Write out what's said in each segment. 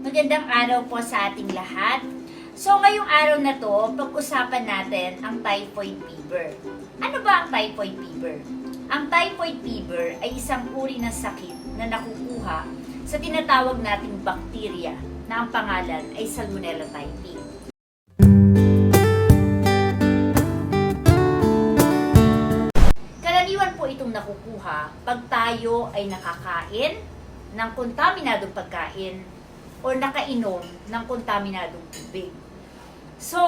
Magandang araw po sa ating lahat. So ngayong araw na to, pag-usapan natin ang typhoid fever. Ano ba ang typhoid fever? Ang typhoid fever ay isang uri ng sakit na nakukuha sa tinatawag nating bakterya na ang pangalan ay Salmonella typhi. Karaniwan po itong nakukuha pag tayo ay nakakain ng kontaminadong pagkain o nakainom ng kontaminadong tubig. So,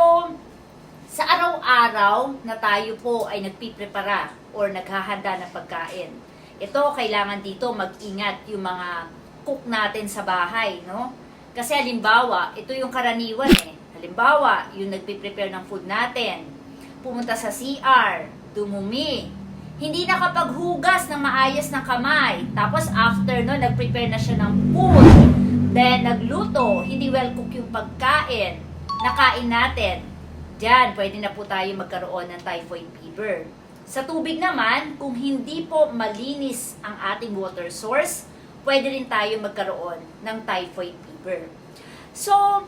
sa araw-araw na tayo po ay nagpiprepara or naghahanda ng pagkain, ito kailangan dito mag-ingat yung mga cook natin sa bahay, no? Kasi halimbawa, ito yung karaniwan eh. Halimbawa, yung nagpiprepare ng food natin, pumunta sa CR, dumumi, hindi nakapaghugas ng maayos ng kamay. Tapos after no, nag-prepare na siya ng food. Then nagluto, hindi well cook yung pagkain. Nakain natin. Diyan, pwede na po tayo magkaroon ng typhoid fever. Sa tubig naman, kung hindi po malinis ang ating water source, pwede rin tayo magkaroon ng typhoid fever. So,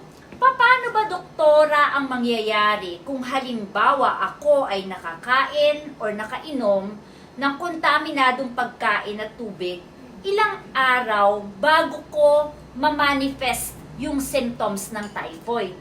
paano ba doktora ang mangyayari kung halimbawa ako ay nakakain or nakainom ng kontaminadong pagkain at tubig ilang araw bago ko mamanifest yung symptoms ng typhoid.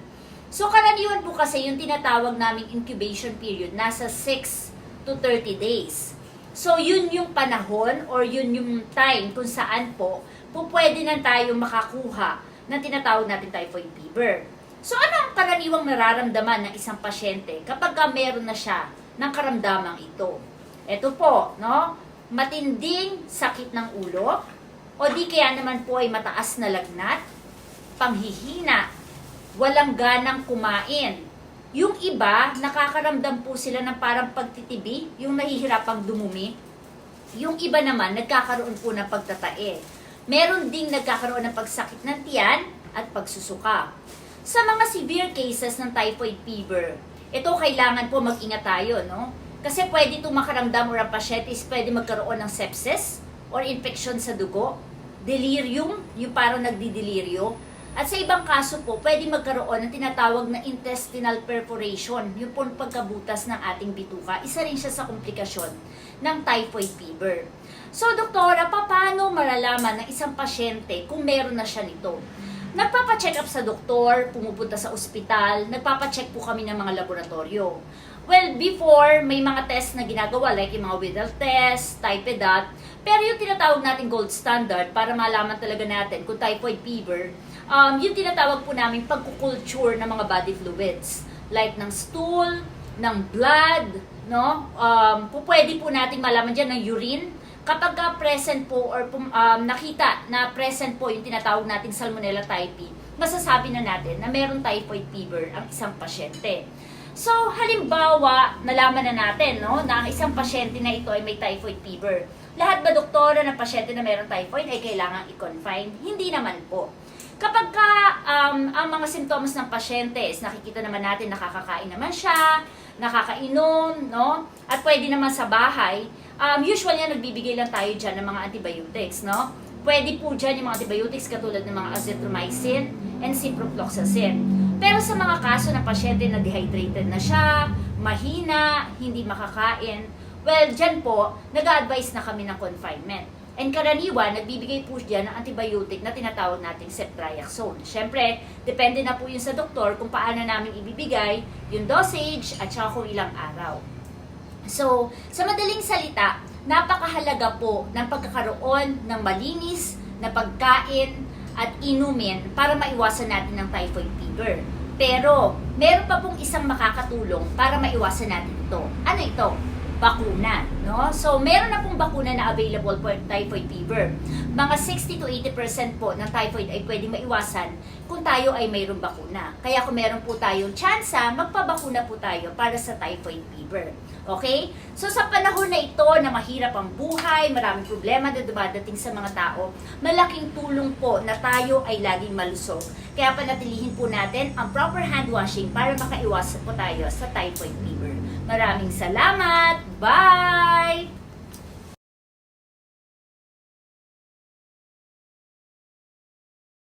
So karaniwan po kasi yung tinatawag naming incubation period nasa 6 to 30 days. So yun yung panahon or yun yung time kung saan po po pwede na tayo makakuha ng tinatawag natin typhoid fever. So ano ang karaniwang nararamdaman ng isang pasyente kapag ka meron na siya ng karamdamang ito? Ito po, no? Matinding sakit ng ulo o di kaya naman po ay mataas na lagnat, panghihina, walang ganang kumain. Yung iba, nakakaramdam po sila ng parang pagtitibi, yung nahihirapang dumumi. Yung iba naman, nagkakaroon po ng pagtatae. Meron ding nagkakaroon ng pagsakit ng tiyan at pagsusuka. Sa mga severe cases ng typhoid fever, ito kailangan po mag-ingat tayo, no? Kasi pwede itong makaramdam or ang pasyente is pwede magkaroon ng sepsis or infection sa dugo, delirium, yung parang nagdideliryo, at sa ibang kaso po, pwede magkaroon ng tinatawag na intestinal perforation, yung po pagkabutas ng ating bituka. Isa rin siya sa komplikasyon ng typhoid fever. So, doktora, paano malalaman ng isang pasyente kung meron na siya nito? Nagpapacheck up sa doktor, pumupunta sa ospital, nagpapacheck po kami ng mga laboratorio. Well, before, may mga test na ginagawa, like yung mga Widal test, typedot, pero yung tinatawag natin gold standard para malaman talaga natin kung typhoid fever, um, yung tinatawag po namin pagkukulture ng mga body fluids, like ng stool, ng blood, no? Um, po, pwede po natin malaman dyan ng urine, kapag ka present po or um, nakita na present po yung tinatawag nating Salmonella typhi, masasabi na natin na meron typhoid fever ang isang pasyente. So, halimbawa, nalaman na natin no, na ang isang pasyente na ito ay may typhoid fever. Lahat ba doktora ng pasyente na meron typhoid ay kailangang i-confine? Hindi naman po. Kapag ka, um, ang mga symptoms ng pasyente is nakikita naman natin nakakakain naman siya, nakakainom, no? At pwede naman sa bahay, um, usually nagbibigay lang tayo dyan ng mga antibiotics, no? Pwede po dyan yung mga antibiotics katulad ng mga azithromycin and ciprofloxacin. Pero sa mga kaso ng pasyente na dehydrated na siya, mahina, hindi makakain, well, dyan po, nag-advise na kami ng confinement. And karaniwan, nagbibigay po dyan ng antibiotic na tinatawag nating ceftriaxone. Siyempre, depende na po yun sa doktor kung paano namin ibibigay yung dosage at saka kung ilang araw. So, sa madaling salita, napakahalaga po ng pagkakaroon ng malinis na pagkain at inumin para maiwasan natin ng typhoid fever. Pero, meron pa pong isang makakatulong para maiwasan natin ito. Ano ito? Bakuna, no? So, meron na pong bakuna na available for typhoid fever. Mga 60 to 80% po ng typhoid ay pwedeng maiwasan kung tayo ay mayroong bakuna. Kaya kung meron po tayong tsansa, magpabakuna po tayo para sa typhoid fever. Okay? So sa panahon na ito na mahirap ang buhay, maraming problema na dumadating sa mga tao, malaking tulong po na tayo ay laging malusog. Kaya panatilihin po natin ang proper hand washing para makaiwas po tayo sa typhoid fever. Maraming salamat! Bye!